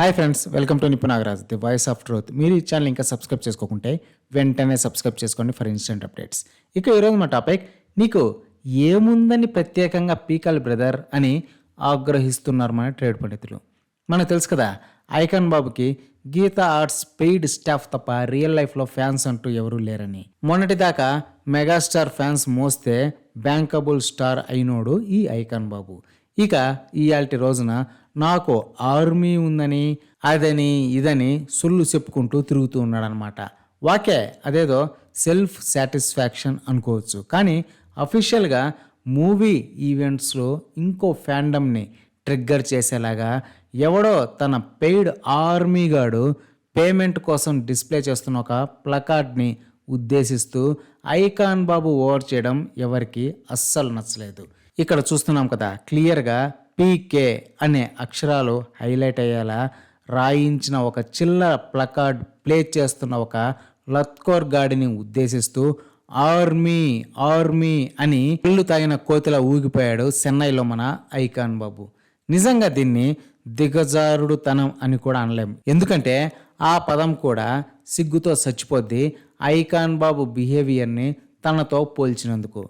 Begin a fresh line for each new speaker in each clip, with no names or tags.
Hi friends welcome to Nipu Nagaraj the voice of truth మీరు ఈ channel ఇంకా subscribe చేసుకోకుంటే వెంటనే సబ్స్క్రైబ్ చేసుకోండి ఫర్ ఇన్స్టెంట్ అప్డేట్స్ ఇక ఈరోజు మా టాపిక్ నీకు ఏముందని ప్రత్యేకంగా పీకాలి బ్రదర్ అని ఆగ్రహిస్తున్నారు మన ట్రేడ్ పండితులు. మనకు తెలుసు కదా ఐకాన్ బాబుకి గీతా ఆర్ట్స్ పెయిడ్ స్టాఫ్ తప్ప రియల్ లైఫ్లో ఫ్యాన్స్ అంటూ ఎవరూ లేరని. మొన్నటిదాకా మెగాస్టార్ ఫ్యాన్స్ మోస్తే బ్యాంకబుల్ స్టార్ అయినోడు ఈ ఐకాన్ బాబు. ఇక ఇయాల్టి రోజున నాకు ఆర్మీ ఉందని అదని ఇదని సొల్లు చెప్పుకుంటూ తిరుగుతూ ఉన్నాడనమాట వాకే అదేదో సెల్ఫ్ సాటిస్ఫాక్షన్ అనుకోవచ్చు. కానీ అఫీషియల్గా మూవీ ఈవెంట్స్లో ఇంకో ఫ్యాండమ్ని ట్రిగ్గర్ చేసేలాగా ఎవడో తన పెయిడ్ ఆర్మీ గాడు పేమెంట్ కోసం డిస్ప్లే చేస్తున్న ఒక ప్లకార్డ్ని ఉద్దేశిస్తూ ఐకాన్ బాబు ఓవర్ చేయడం ఎవరికి అస్సలు నచ్చలేదు. ఇక్కడ చూస్తున్నాం కదా క్లియర్గా పీకే అనే అక్షరాలు హైలైట్ అయ్యేలా రాయించిన ఒక చిల్లర ప్లకార్డ్ ప్లే చేస్తున్న ఒక లత్కోర్ గాడిని ఉద్దేశిస్తూ ఆర్మీ ఆర్మీ అని పిల్లు తాగిన కోతిలా ఊగిపోయాడు చెన్నైలో మన ఐకాన్ బాబు. నిజంగా దీన్ని దిగజారుడుతనం అని కూడా అనలేం. ఎందుకంటే ఆ పదం కూడా సిగ్గుతో చచ్చిపోద్ది. ఐకాన్ బాబు బిహేవియర్ని తనతో పోల్చినందుకు.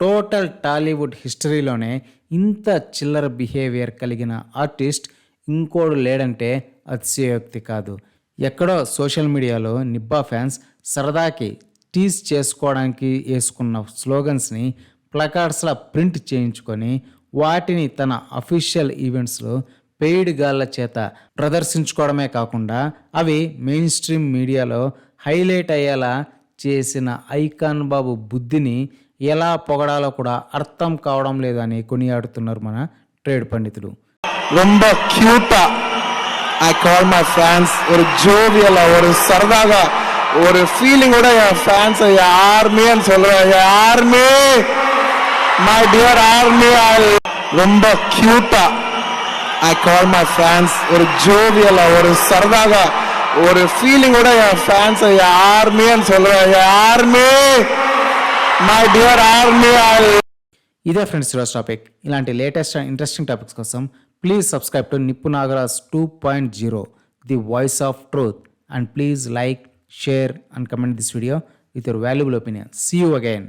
టోటల్ టాలీవుడ్ హిస్టరీలోనే ఇంత చిల్లర బిహేవియర్ కలిగిన ఆర్టిస్ట్ ఇంకోడు లేడంటే అతిశయోక్తి కాదు. ఎక్కడో సోషల్ మీడియాలో నిబ్బా ఫ్యాన్స్ సరదాకి టీజ్ చేసుకోవడానికి వేసుకున్న స్లోగన్స్ని ప్లకార్డ్స్లా ప్రింట్ చేయించుకొని వాటిని తన అఫీషియల్ ఈవెంట్స్లో పెయిడ్ గాళ్ళ చేత ప్రదర్శించుకోవడమే కాకుండా అవి మెయిన్ స్ట్రీమ్ మీడియాలో హైలైట్ అయ్యేలా చేసిన ఐకాన్ బాబు బుద్ధిని ఎలా పొగడాలో కూడా అర్థం కావడం లేదని కొనియాడుతున్నారు మన ట్రేడ్ పండితులు.
ரொம்ப cute I call my fans ஒரு ஜோவியலா ஒரு సరదాగా ஒரு ஃபீலிங்கோட என் ஃபேன்ஸை யாருமேன்னு சொல்கிறேன் யாருமே மை டியர் ஆர்மி ரொம்ப cute I I call my fans ஒரு ஜோவியலாக ஒரு சரதாகா ஒரு ஃபீலிங்கோட என் ஃபேன்ஸை யாருமேன்னு சொல்லுவேன் ఆర్మీ మై డియర్ ఆర్మీ
ఇదే ఫ్రెండ్స్ ఈరోజు టాపిక్ ఇలాంటి లేటెస్ట్ అండ్ ఇంట్రెస్టింగ్ టాపిక్స్ కోసం please subscribe to Nippu Nagaraj two point zero the voice of truth and please like share and comment this video with your valuable opinion see you again